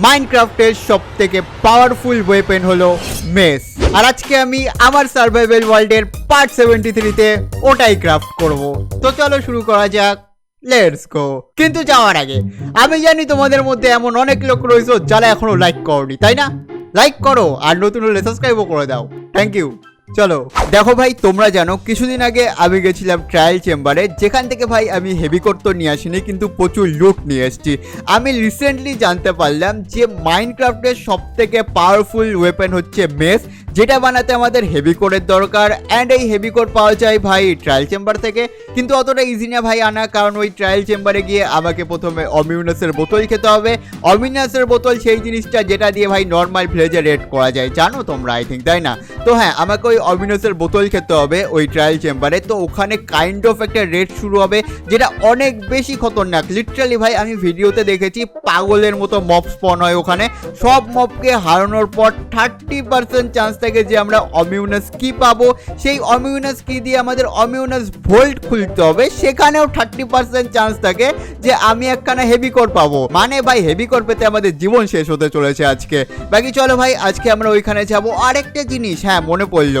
মাইনক্রাফটের সব থেকে powerful weapon হলো মেস আর আজকে আমি আমার সার্ভাইভাল ওয়ার্ল্ডের পার্ট সেভেন্টি থ্রিতে ওটাই ক্রাফট করব। তো চলো শুরু করা যাক। লেটস গো কিন্তু যাওয়ার আগে, আমি জানি তোমাদের মধ্যে এমন অনেক লোক রয়েছে যারা এখনও লাইক করনি, তাই না? লাইক করো আর নতুন হলে সাবস্ক্রাইবও করে দাও। থ্যাংক ইউ চলো। দেখো ভাই, তোমরা জানো, কিছুদিন আগে আমি গেছিলাম ট্রায়াল চেম্বারে যেখান থেকে ভাই আমি হেভি করতো তো নিয়ে আসিনি, কিন্তু প্রচুর লুট নিয়ে এসেছি। আমি রিসেন্টলি জানতে পারলাম যে মাইনক্রাফ্টের সব থেকে পাওয়ারফুল ওয়েপেন হচ্ছে মেস যেটা বানাতে আমাদের হেভি কোডের দরকার অ্যান্ড এই হেভি কোড পাওয়া যায় ভাই ট্রায়াল চেম্বার থেকে। কিন্তু অতটা ইজি না ভাই আনা, কারণ ওই ট্রায়াল চেম্বারে গিয়ে আমাকে প্রথমে অমিউনাসের বোতল খেতে হবে। অমিউনাসের বোতল সেই জিনিসটা যেটা দিয়ে ভাই নর্মাল ভ্লেজে রেড করা যায়। জানো তোমরা আই থিঙ্ক তাই না? তো হ্যাঁ আমাকে ওই অমিউনাসের বোতল খেতে হবে ওই ট্রায়াল চেম্বারে তো ওখানে কাইন্ড অফ একটা রেড শুরু হবে, যেটা অনেক বেশি খতরনাক। লিটারালি ভাই, আমি ভিডিওতে দেখেছি পাগলের মতো মপ স্পন হয় ওখানে। সব মপকে হারানোর পর থার্টি পার্সেন্ট চান্স থাকে যে আমরা অমিউনাস কি পাবো, সেই অমিউনাস কি দিয়ে আমাদের অমিউনাস ভোল্ট খুলতে হবে। সেখানেও থার্টি পার্সেন্ট চান্স থাকে যে আমি একখানা হেভি কোর পাবো। মানে ভাই হেভি কোর পেতে আমাদের জীবন শেষ হতে চলেছে আজকে। বাকি চলো ভাই, আজকে আমরা ওইখানে যাব। আরেকটা জিনিস হ্যাঁ মনে পড়ল।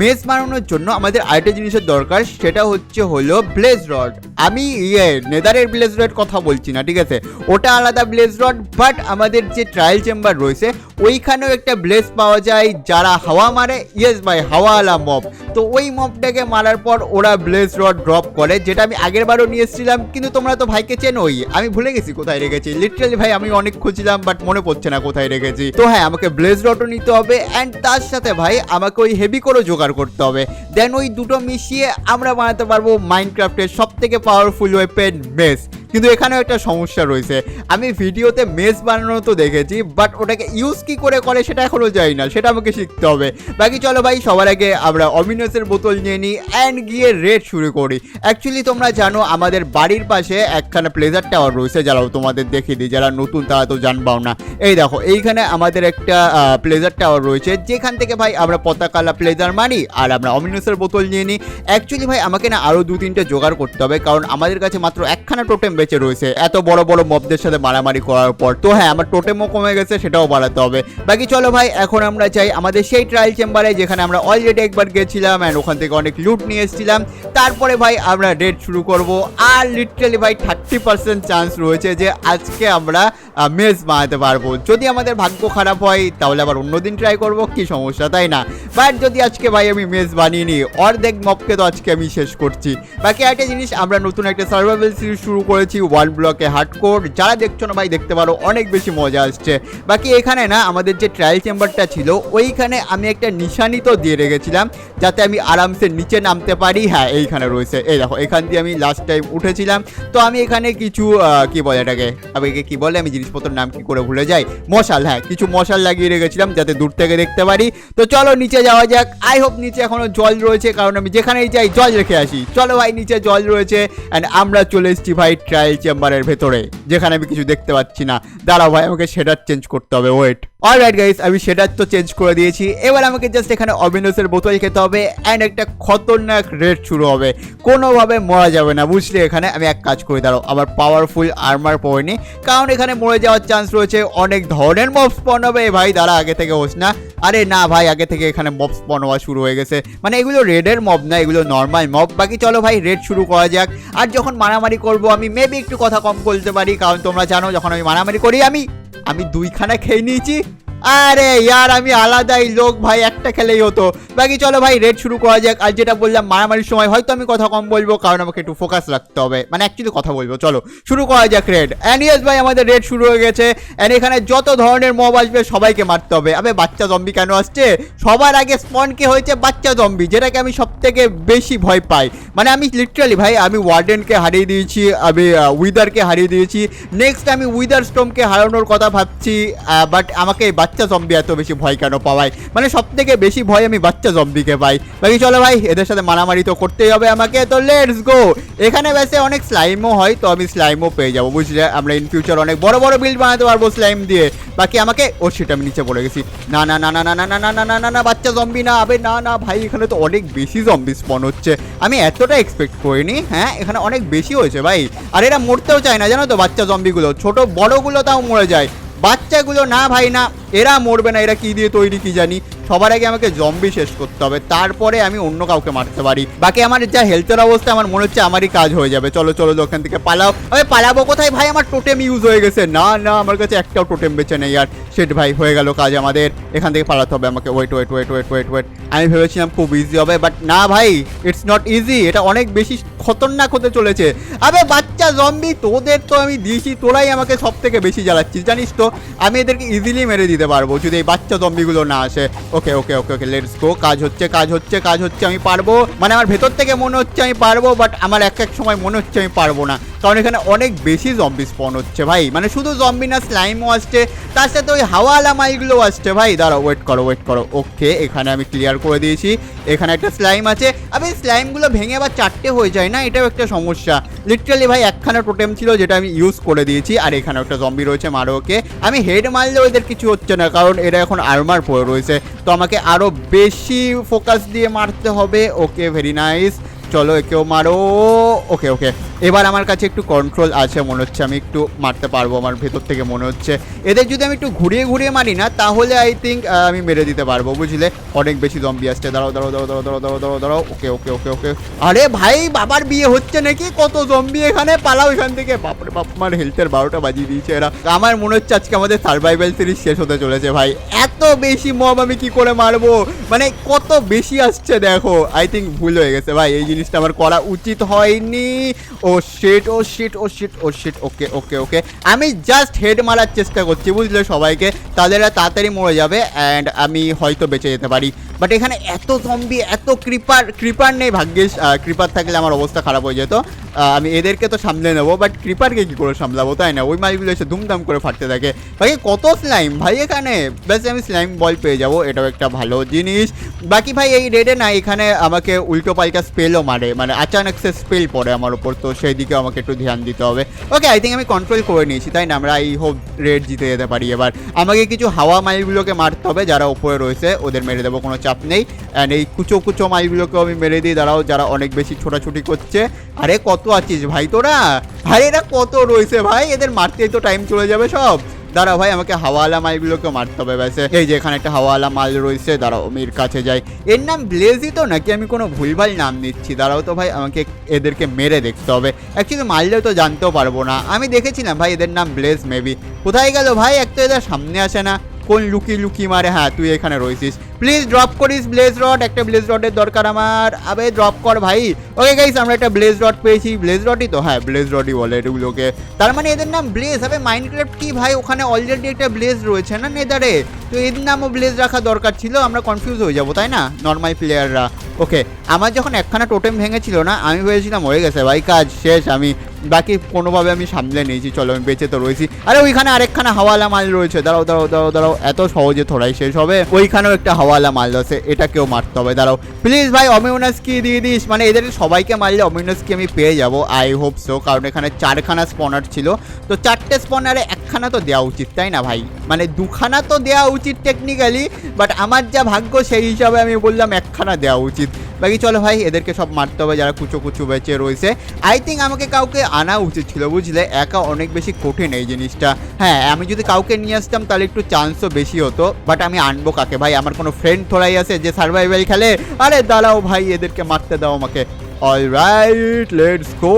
মেস বানানোর জন্য আমাদের আরেকটা জিনিসের দরকার, সেটা হচ্ছে হলো ব্লেজ রড আমি ইয়ে নেদারের ব্লেজ রড কথা বলছি না, ঠিক আছে? ওটা আলাদা ব্লেজ রড বাট আমাদের যে ট্রায়াল চেম্বার রয়েছে, ওইখানেও একটা ব্লেজ পাওয়া যায় যারা হাওয়া মারে ইয়েস ভাই, হাওয়াওয়ালা মব তো ওই মবটাকে মারার পর ওরা ব্লেজ রড ড্রপ করে, যেটা আমি আগের বারও নিয়ে এসেছিলাম, কিন্তু তোমরা তো ভাইকে চেনোই। আমি ভুলে গেছি কোথায় রেখেছি। লিটারালি ভাই, আমি অনেক খুঁজছিলাম বাট মনে পড়ছে না কোথায় রেখেছি। তো হ্যাঁ আমাকে ব্লেজ রডও নিতে হবে অ্যান্ড তার সাথে ভাই, আমাকে ওই হেভি করেও জোগাড় করতে হবে। দেন ওই দুটো মিশিয়ে আমরা বানাতে পারব মাইনক্রাফটের সব থেকে পাওয়ারফুল ওয়েপেন মেস কিন্তু এখানেও একটা সমস্যা রয়েছে। আমি ভিডিওতে মেস বানানো তো দেখেছি বাট ওটাকে ইউজ কি করে করে সেটা এখনও যাই না, সেটা আমাকে শিখতে হবে। বাকি চলো ভাই, সবার আগে আমরা অমিনাসের বোতল নিয়ে নিই অ্যান্ড গিয়ে রেড শুরু করি। অ্যাকচুয়ালি তোমরা জানো আমাদের বাড়ির পাশে একখানা প্লেজার টাওয়ার রয়েছে যারা তোমাদের দেখিয়ে দিই, যারা নতুন তারা তো জানবাও না। এই দেখো, এইখানে আমাদের একটা প্লেজার টাওয়ার রয়েছে, যেখান থেকে ভাই আমরা পতাকালা প্লেজার মারি আর আমরা অমিনাসের বোতল নিয়ে নিই। অ্যাকচুয়ালি ভাই, আমাকে না আরও দু তিনটে জোগাড় করতে হবে, কারণ আমাদের কাছে মাত্র একখানা টোটেম বেঁচে রয়েছে। এত বড় বড় মবদের সাথে মারামারি করার পর তো হ্যাঁ আমার টোটেমও কমে গেছে, সেটাও বাড়াতে হবে। বাকি চলো ভাই, এখন আমরা চাই আমাদের সেই ট্রায়াল চেম্বারে যেখানে আমরা অলরেডি একবার গেছিলাম অ্যান্ড ওখান থেকে অনেক লুট নিয়ে এসেছিলাম। তারপরে ভাই আমরা রেড শুরু করব। আর লিটারালি ভাই থার্টি পার্সেন্ট চান্স রয়েছে যে আজকে আমরা মেজ বানাতে পারব। যদি আমাদের ভাগ্য খারাপ হয়, তাহলে আবার অন্যদিন ট্রাই করব, কি সমস্যা, তাই না? বাট যদি আজকে ভাই আমি মেজ বানিয়ে নিই, অর্ধেক মপকে তো আজকে আমি শেষ করছি। বাকি একটা জিনিস, আমরা নতুন একটা সার্ভাইভাল সিরিজ শুরু করেছি। ওয়ান ব্লকে হার্ডকোর যারা দেখছ না ভাই, দেখতে পারো, অনেক বেশি মজা আসছে। বাকি এখানে না, আমাদের যে ট্রায়াল চেম্বারটা ছিল, ওইখানে আমি একটা নিশানি তো দিয়ে রেখেছিলাম, যাতে আমি আরামসে নিচে নামতে পারি। হ্যাঁ এইখানে রয়েছে। এই দেখো, এখান দিয়ে আমি লাস্ট টাইম উঠেছিলাম। তো আমি এখানে কিছু কি বলে এটাকে? আমি একে কি বলে? আমি জিনিসপত্রের নাম কি করে ভুলে যাই? মশাল হ্যাঁ কিছু মশাল লাগিয়ে রেখেছিলাম, যাতে দূর থেকে দেখতে পারি। তো চলো নিচে যাওয়া যাক। আই হোপ নিচে এখনও জল রয়েছে, কারণ আমি যেখানেই যাই, জল রেখে আসি। চলো ভাই, নিচে জল রয়েছে অ্যান্ড আমরা চলে এসেছি ভাই ট্রায়াল চেম্বারের ভেতরে, যেখানে আমি কিছু দেখতে পাচ্ছি না। দাঁড়াও ভাই, আমাকে সেটার চেঞ্জ করতে হবে ওয়েট অলরাইট গাইস আমি সেটার তো চেঞ্জ করে দিয়েছি। এবার আমাকে জাস্ট এখানে অবিনাসের বোতল খেতে হবে অ্যান্ড একটা খতরনাক রেড শুরু হবে। কোনোভাবে মরা যাবে না, বুঝলি এখানে? আমি এক কাজ করে, দাঁড়াও, আমার পাওয়ারফুল আর্মার পড়েনি কারণ এখানে মরে যাওয়ার চান্স রয়েছে, অনেক ধরনের মব স্পন হবে। ভাই, দাঁড়া, আগে থেকে হোস না। আরে না ভাই, আগে থেকে এখানে মব স্পন হওয়া শুরু হয়ে গেছে। মানে এগুলো রেডের মব না, এগুলো নর্মাল মব বাকি চলো ভাই রেড শুরু করা যাক। আর যখন মারামারি করব, আমি মেবি একটু কথা কম বলতে পারি, কারণ তোমরা জানো যখন আমি মারামারি করি, আমি আমি দুইখানা খেয়ে নিয়েছি। আরে ইয়ার, আমি আলাদাই লোক ভাই, একটা খেলেই হতো। বাকি চলো ভাই রেড শুরু করা যাক। আর যেটা বললাম, মারামারির সময় হয়তো আমি কথা কম বলব, কারণ আমাকে একটু ফোকাস রাখতে হবে। মানে অ্যাকচুয়ালি কথা বলব, চলো, শুরু করা যাক রেড অ্যানিয়াস ভাই, আমাদের রেড শুরু হয়ে গেছে। অ্যান্ড এখানে যত ধরনের মব আসবে, সবাইকে মারতে হবে। আবে, বাচ্চা জম্বি কেন আসছে? সবার আগে স্পনকে হয়েছে? বাচ্চা জম্বি যেটাকে আমি সব থেকে বেশি ভয় পাই। মানে আমি লিটারালি ভাই, আমি ওয়ার্ডেনকে হারিয়ে দিয়েছি আমি উইদারকে হারিয়ে দিয়েছি। নেক্সট আমি উইদার স্টোমকে হারানোর কথা ভাবছি বাট আমাকে এই বাচ্চা জম্বি এত বেশি ভয় কেন পাওয়ায় মানে সব থেকে বেশি ভয় আমি বাচ্চা জম্বিকে পাই বাকি চলো ভাই এদের সাথে মারামারি তো করতেই হবে আমাকে তো লেটস গো এখানে বেসে অনেক স্লাইমও হয় তো আমি স্লাইমও পেয়ে যাব বুঝলে আমরা ইন ফিউচার অনেক বড় বড় বিল্ড বানাতে পারব স্লাইম দিয়ে বাকি আমাকে ও সেটা আমি নিচে পড়ে গেছি না না না না না না না না না না না না বাচ্চা জম্বি না আবে না না ভাই এখানে তো অনেক বেশি জম্বি স্পন হচ্ছে আমি এতটা এক্সপেক্ট করিনি হ্যাঁ এখানে অনেক বেশি হয়েছে ভাই আর এরা মরতেও চায় না জানো তো বাচ্চা জম্বিগুলো ছোট বড়গুলো তাও মরে যায় বাচ্চাগুলো না ভাই না এরা মরবে না এরা কি দিয়ে তৈরি কি জানি। সবার আগে আমাকে জম্বি শেষ করতে হবে, তারপরে আমি অন্য কাউকে মারতে পারি। বাকি আমার যা হেলথের অবস্থা, আমার মনে হচ্ছে আমারই কাজ হয়ে যাবে। চলো চলো, ওখান থেকে পালাও। আরে, পালাবো কোথায় ভাই? আমার টোটেম ইউজ হয়ে গেছে। না না, আমার কাছে একটাও টোটেম বেঁচে নেই আর। সেট ভাই, হয়ে গেল কাজ আমাদের। এখান থেকে পালাতে হবে আমাকে। Wait wait wait wait wait wait আমি ভেবেছিলাম খুব ইজি হবে বাট না ভাই ইটস নট ইজি এটা অনেক বেশি খতরনাক হতে চলেছে। আবে, বাচ্চা জম্বি তোদের তো আমি দিয়েছি, তোরাই আমাকে সব থেকে বেশি জ্বালাচ্ছিস, জানিস তো? আমি এদেরকে ইজিলি মেরে দিতে পারব, যদি এই বাচ্চা জম্বিগুলো না আসে। ওকে okay okay okay let's go কাজ হচ্ছে কাজ হচ্ছে কাজ হচ্ছে, আমি পারব। মানে আমার ভেতর থেকে মনে হচ্ছে আমি পারব বাট আমার এক এক সময় মনে হচ্ছে আমি পারব না। কারণ এখানে অনেক বেশি জম্বি স্পন হচ্ছে ভাই। মানে শুধু জম্বি না স্লাইমও আসছে, তার সাথে ওই হাওয়ালা মাইলগুলো আসছে ভাই। দাঁড়াও ওয়েট করো ওয়েট করো। ওকে এখানে আমি ক্লিয়ার করে দিয়েছি। এখানে একটা স্লাইম আছে। আমি স্লাইমগুলো ভেঙে আবার চারটে হয়ে যায় না? এটাও একটা সমস্যা। লিটারালি ভাই, একখানা টোটেম ছিল যেটা আমি ইউজ করে দিয়েছি। আর এখানে একটা জম্বি রয়েছে, মারো ওকে। আমি হেড মারলে ওদের কিছু হচ্ছে না, কারণ এরা এখন আর্মার পরে রয়েছে। তো আমাকে আরও বেশি ফোকাস দিয়ে মারতে হবে। ওকে ভেরি নাইস চলো একেও মারো। ওকে ওকে এবার আমার কাছে একটু কন্ট্রোল আছে, মনে হচ্ছে আমি একটু মারতে পারব, আমার ভেতর থেকে মনে হচ্ছে। এদের যদি আমি একটু ঘুরিয়ে ঘুরিয়ে মারি না, তাহলে আই থিঙ্ক আমি মেরে দিতে পারব, বুঝলে? অনেক বেশি জম্বি আসছে। দাঁড়াও দাঁড়াও দাঁড়াও দাঁড়াও দাঁড়াও দাঁড়াও দাঁড়াও ওকে ওকে ওকে ওকে আরে ভাই, বাবার বিয়ে হচ্ছে নাকি? কত জম্বি এখানে? পালাও এখান থেকে। বাপরে বাপ, আমার হেলথের বারোটা বাজিয়ে দিয়েছে এরা। আমার মনে হচ্ছে আজকে আমাদের সার্ভাইভাল সিরিজ শেষ হতে চলেছে, ভাই। এত বেশি মব আমি কি করে মারবো? মানে কত বেশি আসছে, দেখো। আই থিঙ্ক ভুল হয়ে গেছে, ভাই। এই জিনিস জিনিসটা আমার করা উচিত হয়নি। ও shit oh shit oh shit oh shit okay okay okay আমি জাস্ট হেড মারার চেষ্টা করছি, বুঝলে সবাইকে? তাদের তাড়াতাড়ি মরে যাবে অ্যান্ড আমি হয়তো বেঁচে যেতে পারি। বাট এখানে এত জম্বি এত ক্রিপার ক্রিপার নেই ভাগ্যিস। ক্রিপার থাকলে আমার অবস্থা খারাপ হয়ে যেত। আমি এদেরকে তো সামলে নেব বাট ক্রিপারকে কি করে সামলাবো তাই না? ওই মালগুলো এসে ধুমধাম করে ফাটতে থাকে। ভাই কত স্লাইম ভাই, এখানে ব্যাস আমি স্লাইম বল পেয়ে যাব, এটাও একটা ভালো জিনিস। বাকি ভাই, এই রেডে না, এখানে আমাকে উল্টো পাল্টা স্পেলও মারে। মানে আচানক সে স্পেল পড়ে আমার উপর, তো সেই দিকে আমাকে একটু ধ্যান দিতে হবে। ওকে আই থিঙ্ক আমি কন্ট্রোল করে নিয়েছি, তাই না? আমরা এই হোপ রেড জিতে যেতে পারি এবার। আমাকে কিছু হাওয়া মাইলগুলোকে মারতে হবে, যারা উপরে রয়েছে, ওদের মেরে দেবো, কোনো চাপ নেই। অ্যান্ড এই কুচো কুচো মাইলগুলোকেও আমি মেরে দিই। দাঁড়াও, যারা অনেক বেশি ছোটাছুটি করছে। আরে, কত আছিস ভাই তোরা? ভাই, এরা কত রয়েছে ভাই? এদের মারতেই তো টাইম চলে যাবে সব। দাঁড়াও ভাই, আমাকে হাওয়ালা মালগুলোকে মারতে হবে ব্যাসে। এই যে, এখানে একটা হাওয়ালা মাল রয়েছে। দাঁড়াও আমি এর কাছে যাই। এর নাম ব্লেজি তো নাকি? আমি কোনো ভুলভাল নাম নিচ্ছি। দাঁড়াও তো ভাই, আমাকে এদেরকে মেরে দেখতে হবে। অ্যাকচুয়ালি মারলেও তো জানতেও পারব না। আমি দেখেছিলাম ভাই, এদের নাম ব্লেজ মেবি কোথায় গেল ভাই? এক তো এদের সামনে আসে না। কোন লুকি লুকি মারে? হ্যাঁ তুই এখানে রয়েছিস। প্লিজ ড্রপ করিস ব্লেজ রড একটা ব্লেজ রডের দরকার আমার। আবে ড্রপ কর ভাই। ওকে গাইস আমরা একটা ব্লেজ রড পেয়েছি। ব্লেজ রডই তো হ্যাঁ ব্লেজ রডই বলে এগুলোকে। তার মানে এদের নাম ব্লেজ হবে মাইনক্রাফট কি ভাই? ওখানে অলরেডি একটা ব্লেজ রয়েছে না নেদারে তো এদের নামও ব্লেজ রাখা দরকার ছিল, আমরা কনফিউজ হয়ে যাব, তাই না? নর্মাল প্লেয়াররা ওকে, আমার যখন একখানা টোটেম ভেঙেছিল না, আমি ভেবেছিলাম হয়ে গেছে ভাই, কাজ শেষ, আমি বাকি কোনোভাবে আমি সামলে নিয়েছি, চলো, আমি বেঁচে তো রয়েছি। আরে, ওইখানে আরেকখানা হাওয়ালা মাল রয়েছে, দাঁড়াও দাঁড়াও দাঁড়াও দাঁড়াও, এত সহজে থোড়াই শেষ হবে। ওইখানেও একটা হাওয়ালা মাল আছে, এটাকেও মারতে হবে, দাঁড়াও। প্লিজ ভাই অমিউনাস কি দিয়ে দিস মানে এদের সবাইকে মারলে অমিউনাস কি আমি পেয়ে যাব আই হোপ সো কারণ এখানে চারখানা স্পনার ছিল। তো চারটে স্পনারে একখানা তো দেওয়া উচিত, তাই না ভাই? মানে দুখানা তো দেওয়া উচিত টেকনিক্যালি বাট আমার যা ভাগ্য সেই হিসাবে আমি বললাম একখানা দেওয়া উচিত। বাকি চলো ভাই, এদেরকে সব মারতে হবে, যারা কুচো কুচো বেঁচে রয়েছে। আই থিঙ্ক আমাকে কাউকে আনা উচিত ছিল, বুঝলে? একা অনেক বেশি কঠিন এই জিনিসটা। হ্যাঁ আমি যদি কাউকে নিয়ে আসতাম, তাহলে একটু চান্সও বেশি হতো বাট আমি আনব কাকে? ভাই, আমার কোনো ফ্রেন্ড থোড়াই আছে যে সার্ভাইভাল খেলে? আরে দাঁড়াও ভাই, এদেরকে মারতে দাও আমাকে। অল রাইট লেটস গো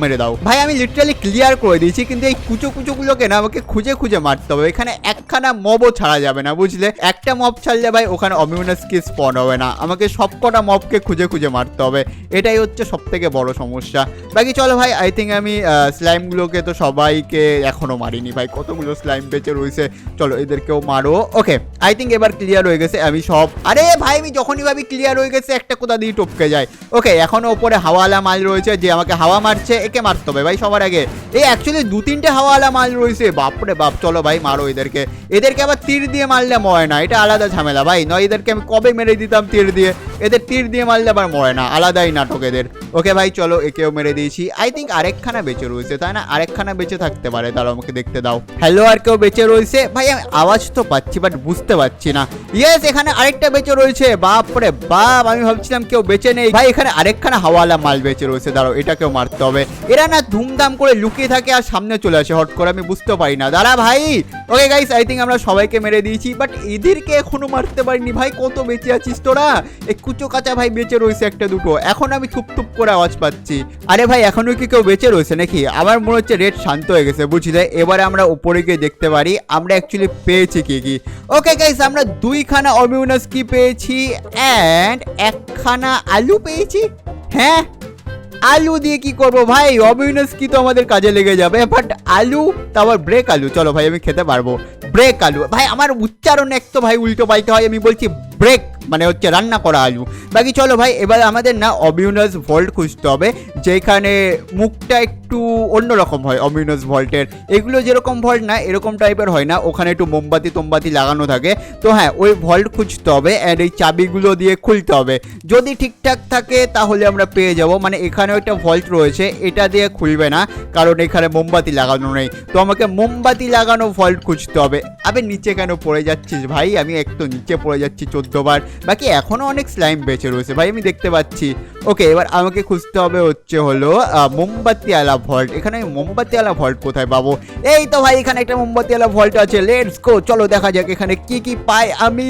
মেরে দাও। ভাই, আমি লিটারালি ক্লিয়ার করে দিয়েছি, কিন্তু এই কুচো কুচোগুলোকে না আমাকে খুঁজে খুঁজে মারতে হবে। এখানে একখানা মবও ছাড়া যাবে না, বুঝলে? একটা মব ছাড়লে ভাই, ওখানে অমিউনাস কি স্পন হবে না। আমাকে সবকটা মবকে খুঁজে খুঁজে মারতে হবে। এটাই হচ্ছে সব থেকে বড় সমস্যা। বাকি চলো ভাই আই থিঙ্ক আমি স্লাইমগুলোকে তো সবাইকে এখনও মারিনি ভাই। কতগুলো স্লাইম বেঁচে রয়েছে? চলো, এদেরকেও মারো। ওকে আই থিঙ্ক এবার ক্লিয়ার হয়ে গেছে, আমি সব আরে ভাই, আমি যখনই ভাবি ক্লিয়ার হয়ে গেছে, একটা কোথা দিয়ে টপকে যায়। ওকে এখনও ওপরে হাওয়ালা মাল রয়েছে, যে আমাকে হাওয়া মারছে, একে মারতে হবে ভাই সবার আগে। এই অ্যাকচুয়ালি দু তিনটে হাওয়ালা মাল রয়েছে, বাপরে বাপ, চলো ভাই মারো এদেরকে। এদেরকে আবার তীর দিয়ে মারলে মরে না, এটা আলাদা ঝামেলা ভাই, নয় এদেরকে আমি কবে মেরে দিতাম তীর দিয়ে। এদের তীর দিয়ে মারলে আবার মরে না, আলাদাই নাটক এদের। ওকে ভাই, চলো একেও মেরে দিয়েছি। আই থিঙ্ক আরেকখানা বেঁচে রয়েছে, তাই না? আরেকখানা বেঁচে থাকতে পারে তারা আমাকে দেখতে দাও। হ্যালো আর কেউ বেঁচে রয়েছে? ভাই, আমি আওয়াজ তো পাচ্ছি বাট বুঝতে পারছি না। ইয়েস এখানে আরেকটা বেঁচে রয়েছে, বাপরে বাপ, আমি ভাবছিলাম কেউ বেঁচে নেই। ভাই, এখানে আরেকখানা হাওয়ালা মাল বেঁচে রয়েছে, দাঁড়াও, এটাকেও মারতে হবে। এরা না ধুমধাম করে লুকিয়ে থাকে আর সামনে চলে আসে, হট করে, আমি বুঝতে পারি না। দাঁড়া ভাই ওকে গাইস আই থিঙ্ক আমরা সবাইকে মেরে দিয়েছি বাট এদেরকে এখনও মারতে পারিনি। ভাই, কত বেঁচে আছিস তোরা? এই কুচো কাঁচা ভাই বেঁচে রয়েছে একটা দুটো। এখন আমি থুপ থুপ করে আওয়াজ পাচ্ছি। আরে ভাই, এখনও কি কেউ বেঁচে রয়েছে নাকি? আমার মনে হচ্ছে রেড শান্ত হয়ে গেছে বুঝি বুঝলে এবারে আমরা উপরে গিয়ে দেখতে পারি, আমরা অ্যাকচুয়ালি পেয়েছি কি কি। ওকে গাইস আমরা দুইখানা অমিউনাস কি পেয়েছি? অ্যান্ড একখানা আলু পেয়েছি। হ্যাঁ? আলু দিয়ে কি করব ভাই? অবিনাস কি তো আমাদের কাজে লেগে যাবে। বাট আলু, তারপর ব্রেক আলু। চলো ভাই, আমি খেতে পারব। ব্রেক আলু। ভাই, আমার উচ্চারণ এক তো ভাই উল্টো পাইতে হয়। আমি বলছি ব্রেক মানে হচ্ছে রান্না করা আলু। বাকি চলো ভাই, এবার আমাদের না অবিউনাস ভল্ট খুঁজতে হবে, যেখানে মুখটা একটু অন্যরকম হয় অবিউনাস ভল্টের এগুলো যেরকম ভল্ট না, এরকম টাইপের হয় না, ওখানে একটু মোমবাতি তোমবাতি লাগানো থাকে। তো হ্যাঁ ওই ভল্ট খুঁজতে হবে অ্যান্ড এই চাবিগুলো দিয়ে খুলতে হবে। যদি ঠিকঠাক থাকে, তাহলে আমরা পেয়ে যাব। মানে এখানেও একটা ভল্ট রয়েছে, এটা দিয়ে খুলবে না, কারণ এখানে মোমবাতি লাগানো নেই। তো আমাকে মোমবাতি লাগানো ভল্ট খুঁজতে হবে। আবে নিচে কেন পড়ে যাচ্ছিস ভাই? আমি একটু নিচে পড়ে যাচ্ছি চোদ্দবার। বাকি এখনও অনেক স্লাইম বেঁচে রয়েছে ভাই, আমি দেখতে পাচ্ছি। ওকে এবার আমাকে খুঁজতে হবে হচ্ছে হলো মোমবাতি আলা ভল্ট এখানে আমি মোমবাতি আলা ভল্ট কোথায় পাবো? এই তো ভাই, এখানে একটা মোমবাতি আলা ভল্ট আছে। লেটস গো চলো দেখা যাক এখানে কি কি পাই আমি।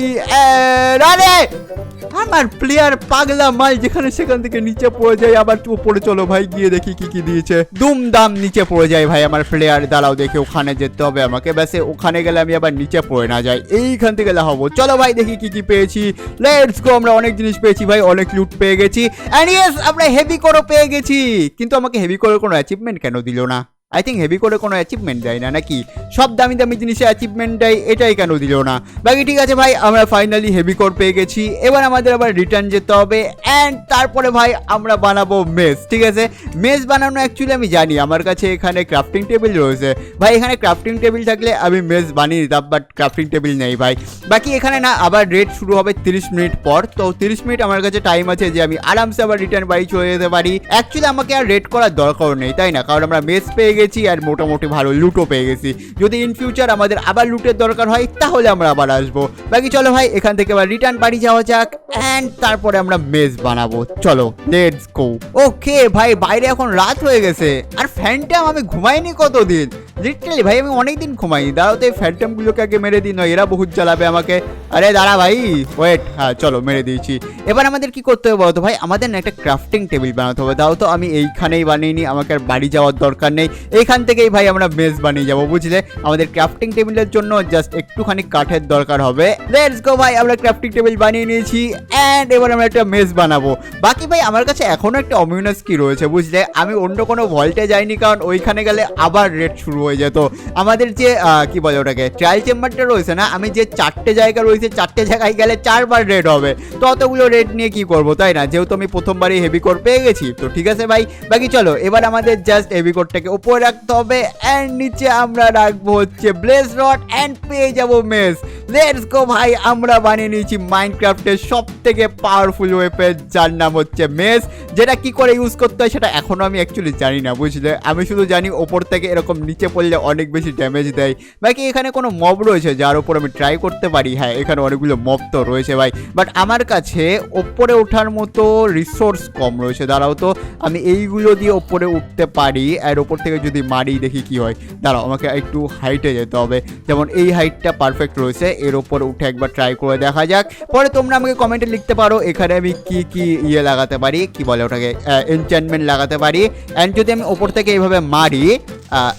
আমার প্লেয়ার পাগলা মাল যেখানে সেখান থেকে নিচে পড়ে যায়, আবার উপরে চলো ভাই, গিয়ে দেখি কি কি দিয়েছে। দুমদাম নিচে পড়ে যায় ভাই আমার প্লেয়ার দাঁড়াও দেখি ওখানে যেতে হবে আমাকে। ব্যাসে ওখানে গেলে আমি আবার নিচে পড়ে না যাই, এইখান থেকে হব। চলো ভাই দেখি কি কি পেয়েছি। লেটস গো আমরা অনেক জিনিস পেয়েছি ভাই, অনেক লুট পেয়ে গেছি। অ্যান্ড ইয়েস আমরা হেভি করো পেয়ে গেছি। কিন্তু আমাকে হেভি করে কোনো অ্যাচিভমেন্ট কেন দিল না? আই থিঙ্ক হেভি করে কোনো অ্যাচিভমেন্ট দেয় না, নাকি? সব দামি দামি জিনিসে অ্যাচিভমেন্ট দেয় এটাই কেন দিল না? বাকি ঠিক আছে ভাই, আমরা ফাইনালি হেভি কোর পেয়ে গেছি। এবার আমাদের আবার রিটার্ন যেতে হবে অ্যান্ড তারপরে ভাই আমরা বানাবো মেস ঠিক আছে? মেস বানানো অ্যাকচুয়ালি আমি জানি, আমার কাছে এখানে ক্রাফটিং টেবিল রয়েছে। ভাই, এখানে ক্রাফটিং টেবিল থাকলে আমি মেস বানিয়ে দিতাম বাট ক্রাফটিং টেবিল নেই ভাই। বাকি এখানে না, আবার রেট শুরু হবে তিরিশ মিনিট পর, তো তিরিশ মিনিট আমার কাছে টাইম আছে যে আমি আরামসে আবার রিটার্ন বাড়ি চলে যেতে পারি। অ্যাকচুয়ালি আমাকে আর রেড করার দরকার নেই, তাই না? কারণ আমরা মেস পেয়ে গেছি আর মোটামুটি ভালো লুটও পেয়ে গেছি। যদি ইন ফিউচার আমাদের আবার লুটের দরকার হয়, তাহলে আমরা আবার আসব। বাকি চলো ভাই, এখান থেকে আবার রিটার্ন বাড়ি যাওয়া যাক অ্যান্ড তারপরে আমরা মেস বানাবো। চলো লেটস গো ওকে ভাই, বাইরে এখন রাত হয়ে গেছে। আর ফ্যানটাম আমি ঘুমাইনি কতদিন? লিটারালি ভাই, আমি অনেকদিন ঘুমাইনি। দাঁড়াও তো, এই ফ্যান্টামগুলোকে আগে মেরে দিই, নয়, এরা বহুত জ্বালাবে আমাকে। আরে দাঁড়া ভাই ওয়েট হ্যাঁ চলো, মেরে দিয়েছি। এবার আমাদের কি করতে হবে বলতো ভাই? আমাদের না একটা ক্রাফটিং টেবিল বানাতে হবে। দাও তো, আমি এইখানেই বানিয়ে নিই, আমাকে আর বাড়ি যাওয়ার দরকার নেই। এইখান থেকেই ভাই আমরা মেজ বানিয়ে যাব, বুঝলে? আমাদের ক্রাফটিং টেবিলের জন্য জাস্ট একটুখানি কাঠের দরকার হবে। লেটস গো ভাই, আমরা ক্রাফটিং টেবিল বানিয়ে নিয়েছি অ্যান্ড এবার আমরা একটা মেজ বানাবো। বাকি ভাই, আমার কাছে এখনও একটা অমিউনাস কি রয়েছে, বুঝলে? আমি অন্য কোনো ভল্টে যাইনি, কারণ ওইখানে গেলে আবার রেড শুরু হয়ে যেত। আমাদের যে কি বলে ওটাকে ট্রায়াল চেম্বারটা রয়েছে না, আমি যে চারটে জায়গা রয়েছে, চারটে জায়গায় গেলে চারবার রেড হবে। তো অতগুলো রেড নিয়ে কি করব, তাই না? যেহেতু আমি প্রথমবারই হেভি কোড পেয়ে গেছি, তো ঠিক আছে ভাই। বাকি চলো, এবার আমাদের জাস্ট হেভি কোডটাকে উপরে রাখতে হবে অ্যান্ড নিচে আমরা রাখব হচ্ছে ব্লেজ রড অ্যান্ড পেয়ে যাব মেস লেটস গো ভাই, আমরা বানিয়ে নিয়েছি মাইনক্রাফটের সব থেকে পাওয়ারফুল ওয়েপেন যার নাম হচ্ছে মেস যেটা কি করে ইউজ করতে হয় সেটা এখনও আমি অ্যাকচুয়ালি জানি না, বুঝলে? আমি শুধু জানি ওপর থেকে এরকম নিচে পড়লে অনেক বেশি ড্যামেজ দেয়। বাকি এখানে কোনো মব রয়েছে, যার উপর আমি ট্রাই করতে পারি। হ্যাঁ এখানে অনেকগুলো মব তো রয়েছে ভাই। বাট আমার কাছে ওপরে ওঠার মতো রিসোর্স কম রয়েছে। দাঁড়াও তো, আমি এইগুলো দিয়ে ওপরে উঠতে পারি। আর ওপর থেকে যদি মারি, দেখি কি হয়। দাঁড়াও, আমাকে একটু হাইটে যেতে হবে। যেমন এই হাইটটা পারফেক্ট রয়েছে। এর উপর উঠে একবার ট্রাই করে দেখা যাক। পরে তোমরা আমাকে কমেন্টে লিখতে পারো, এখানে আমি কি কি ইয়ে লাগাতে পারি, কি বলে ওটাকে এনচ্যান্টমেন্ট লাগাতে পারি। অ্যান্ড যদি আমি ওপর থেকে এইভাবে মারি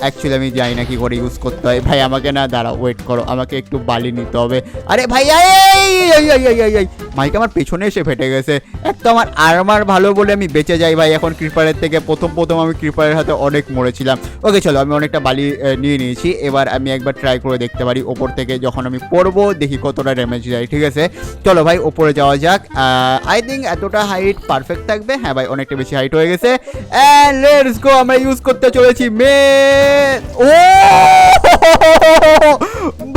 অ্যাকচুয়ালি আমি জানি না কি করে ইউজ করতে হয়। ভাই, আমাকে না, দাঁড়াও ওয়েট করো, আমাকে একটু বালি নিতে হবে। আরে ভাই মাইক আমার পেছনে এসে ফেটে গেছে। এক তো আমার আর্মার ভালো বলে আমি বেঁচে যাই ভাই। এখন ক্রিপারের থেকে প্রথম প্রথম আমি ক্রিপারের হাতে অনেক মরেছিলাম। ওকে চলো, আমি অনেকটা বালি নিয়ে নিয়েছি। এবার আমি একবার ট্রাই করে দেখতে পারি ওপর থেকে যখন আমি পড়ব, দেখি কতটা ড্যামেজ যায় ঠিক আছে? চলো ভাই, ওপরে যাওয়া যাক। আই থিঙ্ক এতটা হাইট পারফেক্ট থাকবে। হ্যাঁ ভাই, অনেকটা বেশি হাইট হয়ে গেছে। লেটস গো আমরা ইউজ করতে চলেছি মে ও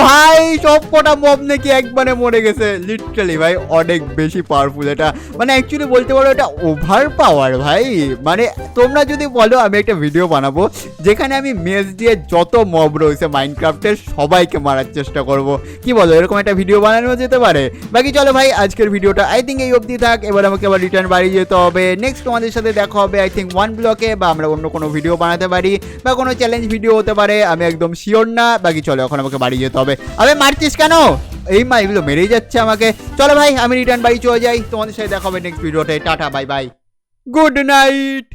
ভাই, সব কটা মব নাকি একবারে মরে গেছে। লিটারালি ভাই, অনেক বেশি পাওয়ারফুল এটা। মানে অ্যাকচুয়ালি বলতে পারো এটা ওভার পাওয়ার ভাই। মানে তোমরা যদি বলো, আমি একটা ভিডিও বানাবো, যেখানে আমি মেজ দিয়ে যত মব রয়েছে মাইনক্রাফটের সবাইকে মারার চেষ্টা করব। কি বলো, এরকম একটা ভিডিও বানানো যেতে পারে? বাকি চলো ভাই, আজকের ভিডিওটা আই থিঙ্ক এই অবধি থাক। এবার আমাকে আবার রিটার্ন বাড়ি যেতে হবে। নেক্সট তোমাদের সাথে দেখা হবে আই থিঙ্ক ওয়ান ব্লকে বা আমরা অন্য কোনো ভিডিও বানাতে পারি, বা কোনো চ্যালেঞ্জ ভিডিও হতে পারে, আমি একদম শিওর না। বাকি চলো, এখন আমাকে বাড়ি যেতে হবে আরে মারছিস কেন? এই মা, এগুলো মেরেই যাচ্ছে আমাকে। চলো ভাই, আমি রিটার্ন বাড়ি চলে যাই। তোমাদের সাথে দেখা হবে নেক্সট ভিডিওতে tata bye bye good night